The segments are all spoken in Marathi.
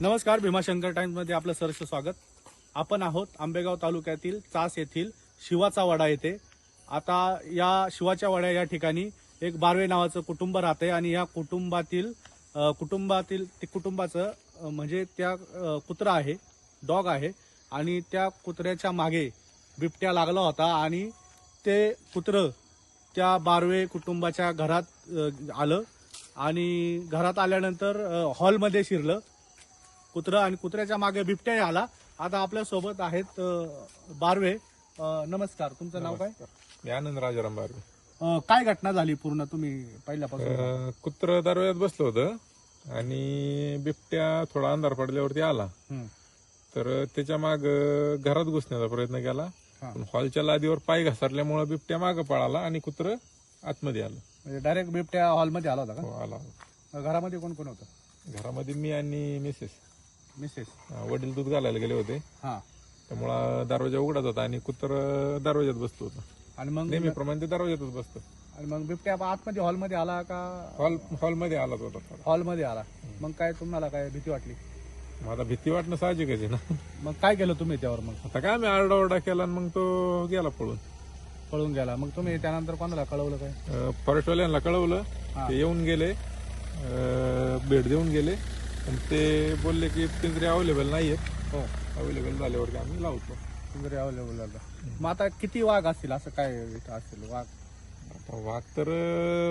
नमस्कार भीमाशंकर टाइम्समध्ये आपलं सरस स्वागत. आपण आहोत आंबेगाव तालुक्यातील चास येथील शिवाचा वाडा येथे. आता या शिवाच्या वाड्या या ठिकाणी एक बारवे नावाचं कुटुंब राहते आणि या कुटुंबातील अ, कुटुंबातील ते कुटुंबाचं अ, म्हणजे त्या अ, कुत्रा आहे डॉग आहे आणि त्या कुत्र्याच्या मागे बिबट्या लागला होता आणि ते कुत्रं त्या बारवे कुटुंबाच्या घरात अ, आलं आणि घरात आल्यानंतर अ, हॉलमध्ये शिरलं. कुत्रं आणि कुत्र्याच्या मागे बिबट्याही आला. आता आपल्यासोबत आहेत अ, बारवे. अ, नमस्कार. तुमचं नाव काय? मी आनंद राजाराम बारवे. अ, काय घटना झाली पूर्ण? तुम्ही पहिल्यापासून. अं, कुत्र दरवाज्यात बसलं होतं आणि बिबट्या थोडा अंधार पडल्यावरती आला. हं. तर त्याच्या माग घरात घुसण्याचा प्रयत्न केला. हा. पण हॉलच्या लादीवर पाय घसरल्यामुळे बिबट्या माग पळाला आणि कुत्र आतमध्ये आलं. म्हणजे डायरेक्ट बिबट्या हॉलमध्ये आला होता हो, आला का घरामध्ये कोण कोण होतं? घरामध्ये मी आणि मिसेस. मिसेस वडील दूध घालायला गेले होते. हा. त्यामुळं दरवाजा उघडाच होता आणि कुत्र दरवाज्यात बसलो होतं. आणि मग नेहमीप्रमाणे ते दरवाज्यातच बसतं. आणि मग बिबट्या आतमध्ये हॉलमध्ये आला का? हॉल हॉलमध्ये होता थोडा. हॉलमध्ये आला. मग काय तुम्हाला काय भीती वाटली? मला भीती वाटणं साहजिकच आहे ना. मग काय केलं तुम्ही त्यावर मग? आता काय मी आरडाओरडा केला आणि मग तो गेला पळून. पळून गेला. मग तुम्ही त्यानंतर कोणाला कळवलं काय? अं, फॉरेस्टवाल्यांना कळवलं. ते येऊन गेले. अं, भेट देऊन गेले. पण ते बोलले की पिंजरे अवेलेबल नाहीयेत हो. अवेलेबल झाल्यावरती आम्ही लावतो. पिंजरे अवेलेबल झालं मग आता किती वाघ असतील? असं काय इथं असतील वाघ? आता वाघ तर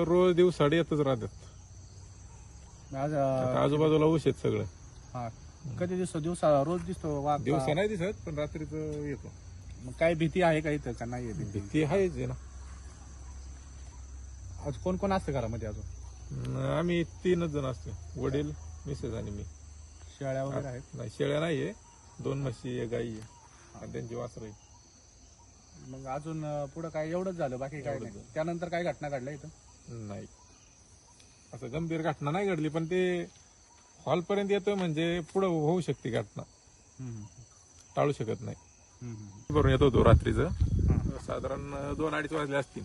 रोज दिवसाड येतच राहतात. आज आता आजूबाजूला ऊस आहेत सगळं. हा. कधी दिसतो? दिवसा रोज दिसतो वाघ? दिवसा नाही दिसत पण रात्रीच येतो. मग काय भीती आहे का इथं का नाही आहे भीती? भीती आहेच आहे ना. आज कोण कोण असतं घरामध्ये अजून? अं, आम्ही तीनच जण असतो वडील मिसेस आणि मी. शेळ्या वगैरे आहेत? नाही शेळ्या नाहीये. दोन म्हशी आहे गाई आहे. आणि त्यांची वासर आहे मग अजून पुढं काय? एवढंच झालं बाकी काय नाही. त्यानंतर काय घटना घडल्या इथं? नाही. असं गंभीर घटना नाही घडली पण ते हॉल पर्यंत येतोय म्हणजे पुढे होऊ शकते घटना. टाळू शकत नाही. भरून येत होतो रात्रीचं. साधारण दोन अडीच वाजले असतील.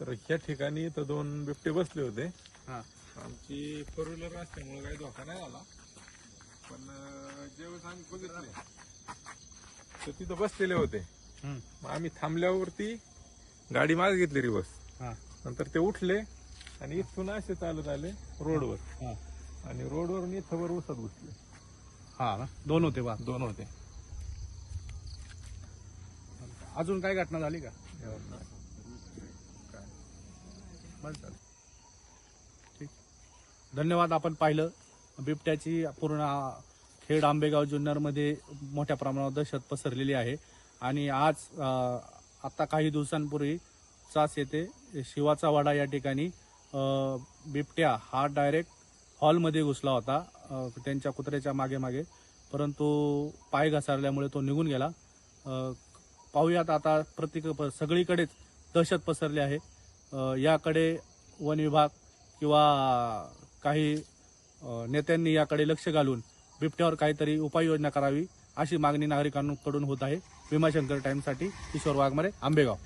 तर ह्या ठिकाणी इथं दोन बिबटे बसले होते. आमची फोर व्हीलर असल्यामुळे काही धोका नाही आला पण ज्यावेळेस आम्ही बघितले तर तिथं बसलेले होते. मग आम्ही थांबल्यावरती गाडी मागे घेतली रिवर्स हा. नंतर ते उठले आणि इथून असे चालत आले रोडवर. हा. आणि रोडवरून इथं वर उसत घुसले हा ना? दोन होते वाघ दोन होते. अजून काय घटना झाली का? बरं चालेल. धन्यवाद आपण पाहिलं. बिबट्याची पूर्ण खेड आंबेगाव जुन्नरमध्ये मोठ्या प्रमाणावर दहशत पसरलेली आहे. आणि आज आता काही दिवसांपूर्वी चास येथे शिवाचा वाडा या ठिकाणी बिबट्या हा डायरेक्ट हॉलमध्ये घुसला होता त्यांच्या कुत्र्याच्या मागे मागे. परंतु पाय घसरल्यामुळे तो निघून गेला. अं, पाहूयात आता प्रत्येक प- सगळीकडेच दहशत पसरली आहे. याकडे वन विभाग किंवा काही नेत्यांनी याकडे लक्ष घालून बिबट्यावर काहीतरी उपाययोजना करावी अशी मागणी नागरिकांकडून होत आहे. भीमाशंकर टाईमसाठी किशोर वाघमारे आंबेगाव.